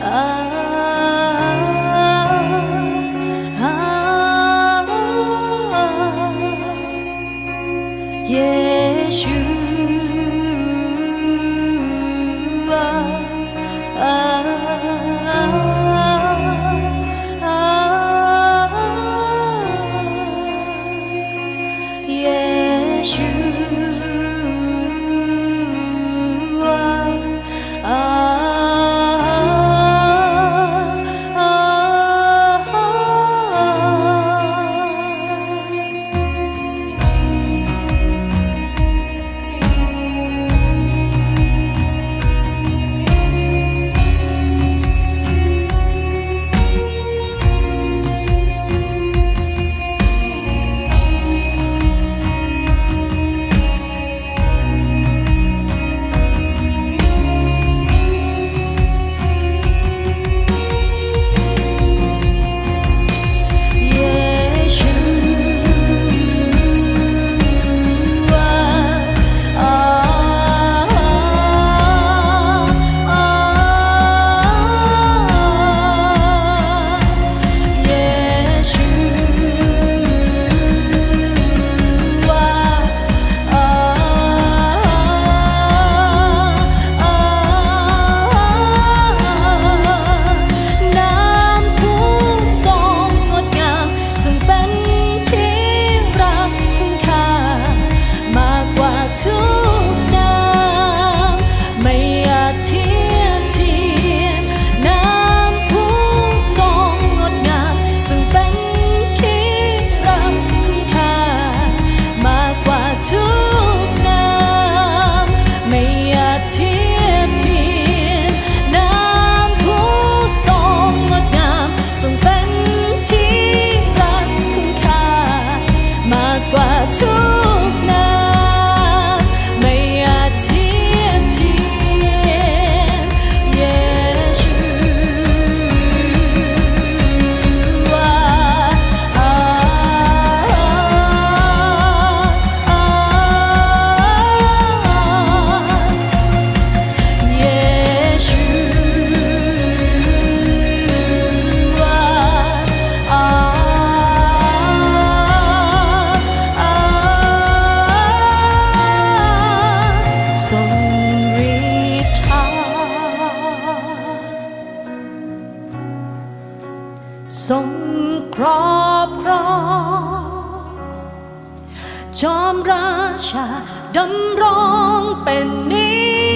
啊。 ทรงครอบครองจอมราชาดำรงเป็นนิ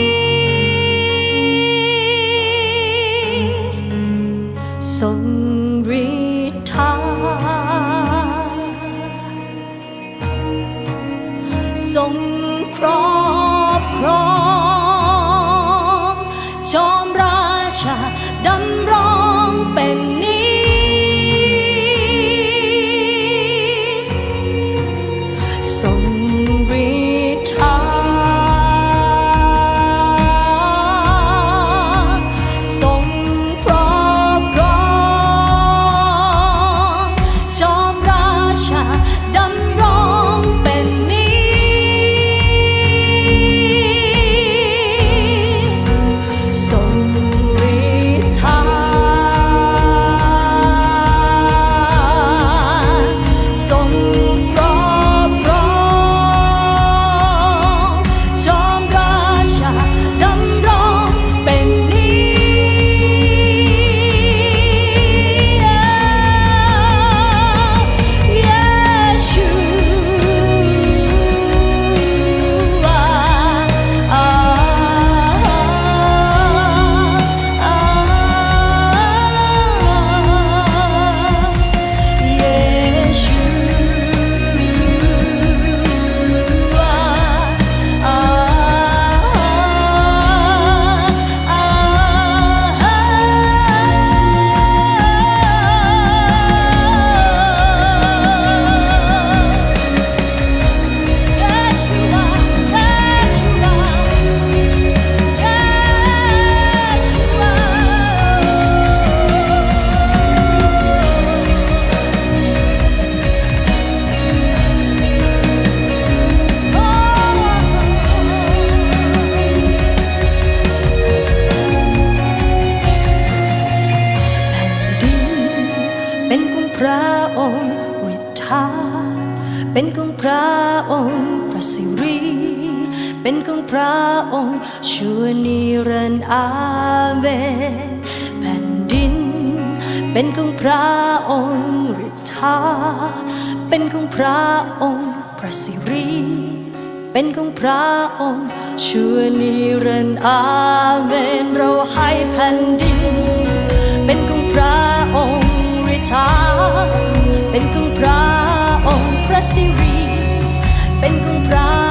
พระองค์ชั่วนิรันดร์อาเมนแผ่นดิน เป็นของพระองค์ฤทธาเป็นของพระองค์พระสิริเป็นของพระองค์ชั่วนิรันดร์อาเมนเราให้แผ่นดิน เป็นของพระองค์ฤทธาเป็นของพระองค์พระสิริเป็นของพระ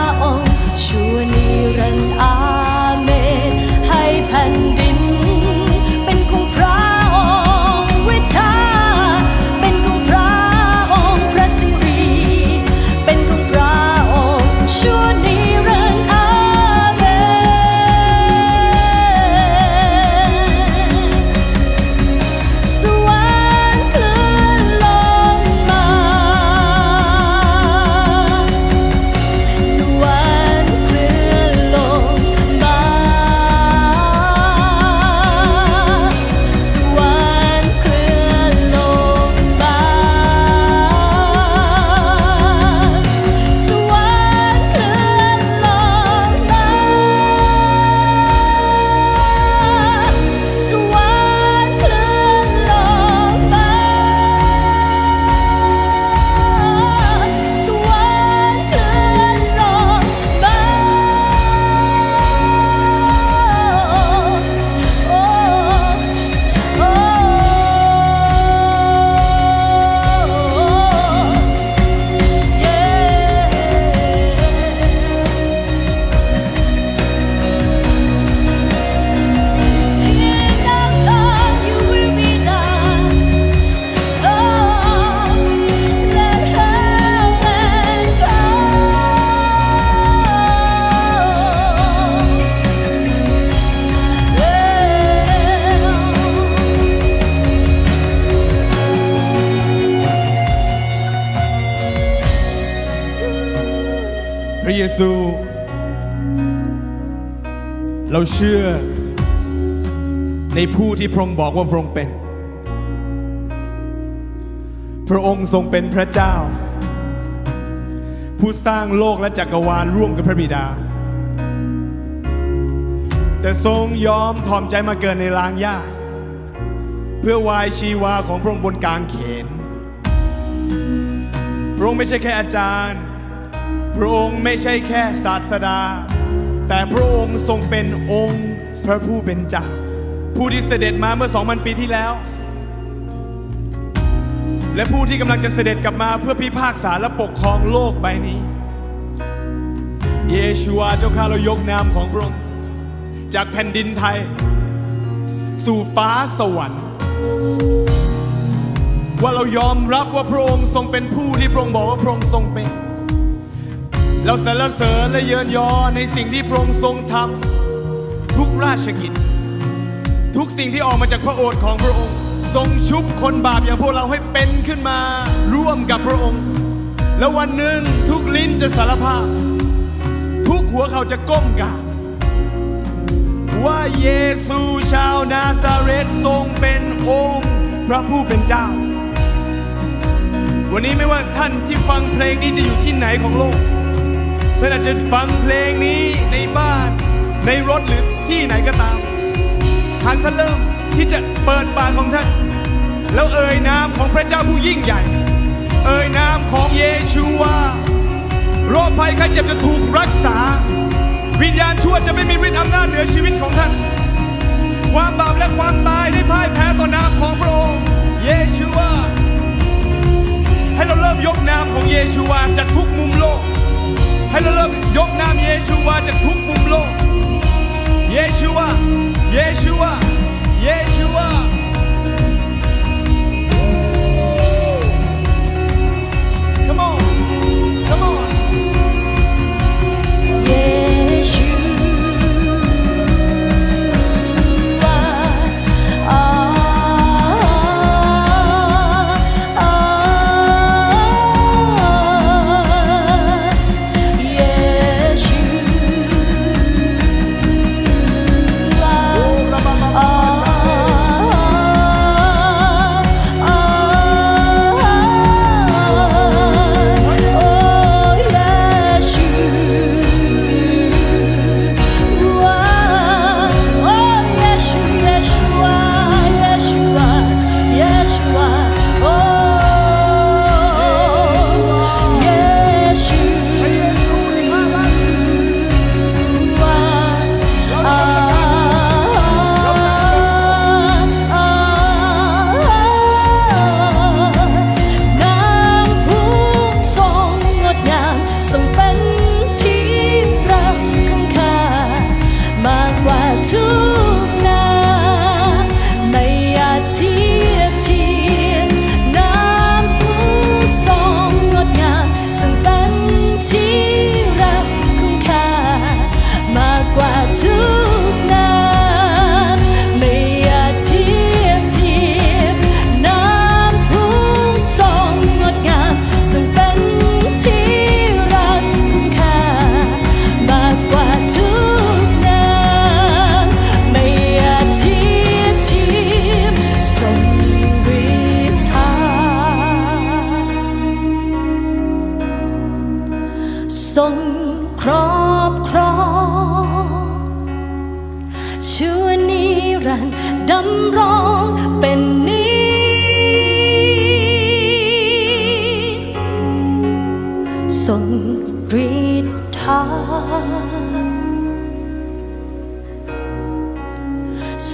เราเชื่อในผู้ที่พระองค์บอกว่าพระองค์เป็น พระองค์ทรงเป็นพระเจ้า ผู้สร้างโลกและจักรวาลร่วมกับพระบิดา แต่ทรงยอมถ่อมใจมาเกิดในลางหญ้าเพื่อวายชีวาของพระองค์บนกลางเขน พระองค์ไม่ใช่แค่อาจารย์ พระองค์ไม่ใช่แค่ศาสดา แต่พระองค์ทรงเป็นองค์พระผู้เป็นเจ้าผู้ที่เสด็จมาเมื่อ2,000ปีที่แล้ว และผู้ที่กำลังจะเสด็จกลับมาเพื่อพิพากษาและปกครองโลกใบนี้ เยชูวาเจ้าข้าเรายกนามของพระองค์จากแผ่นดินไทย สู่ฟ้าสวรรค์ ว่าเรายอมรับว่าพระองค์ทรงเป็นผู้ที่พระองค์บอกว่าพระองค์ทรงเป็น เราสรรเสริญและเยินยอในสิ่งที่พระองค์ทรงทำทุกราชกิจ ทุกสิ่งที่ออกมาจากพระโอษฐ์ของพระองค์ ทรงชุบคนบาปอย่างพวกเราให้เป็นขึ้นมาร่วมกับพระองค์ แล้ววันหนึ่งทุกลิ้นจะสารภาพ ทุกหัวเขาจะก้มกราบว่าเยซูชาวนาซาเรตทรงเป็นองค์ พระผู้เป็นเจ้า วันนี้ไม่ว่าท่านที่ฟังเพลงนี้จะอยู่ที่ไหนของโลก ท่านอาจจะฟังเพลงนี้ในบ้าน ในรถหรือที่ไหนก็ตาม หากท่านเริ่มที่จะเปิดปากของท่าน แล้วเอ่ยนามของพระเจ้าผู้ยิ่งใหญ่ เอ่ยนามของเยชูวาโรคภัยไข้เจ็บจะถูกรักษา วิญญาณชั่วจะไม่มีฤทธิ์อำนาจเหนือชีวิตของท่าน ความบาปและความตายได้พ่ายแพ้ต่อนามของพระองค์เยชูวาให้เราเริ่มยกนามของเยชูวาจากทุ ยกนามเยชูวาจากทุกมุมโลก เยชูวา เยชูวา เยชูวา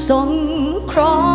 สงคราม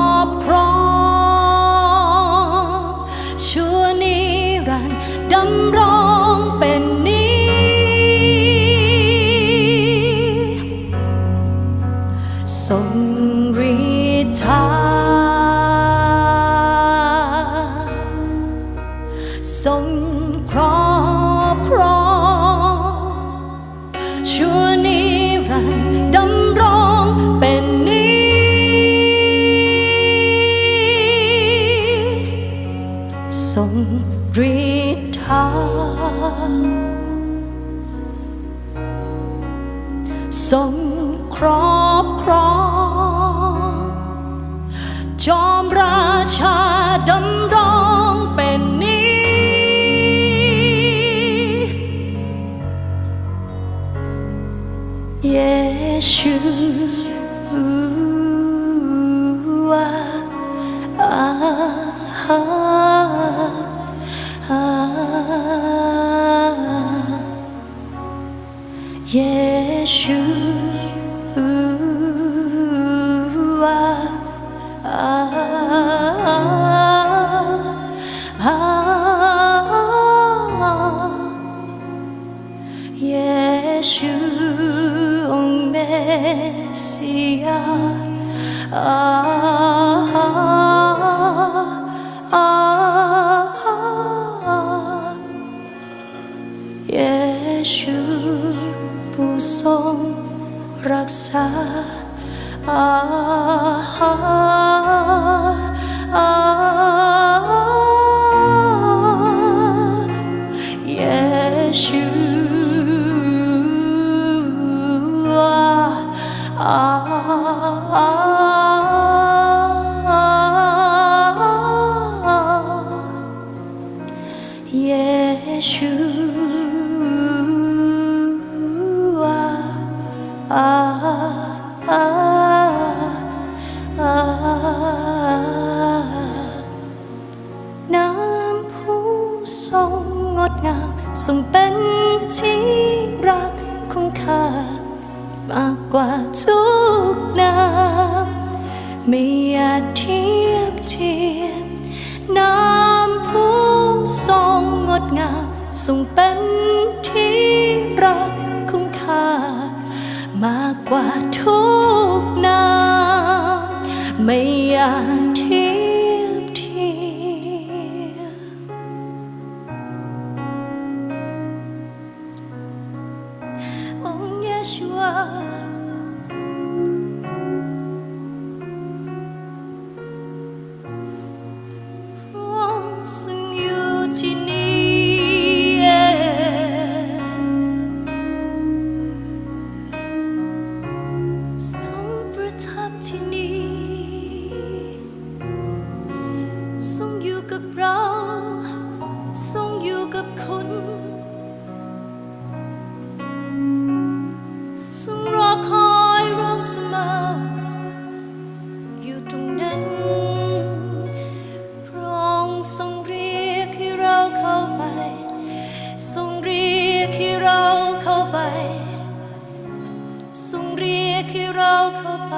예수와 아하 아, 예수와 아. 아, 아, 아, 예수 무성 락사 아, 아, 아, 아. ทรงเป็นที่รักคุ้งข้ามากกว่าทุกนามไม่อยาก ส่งเรียกให้เราเข้าไป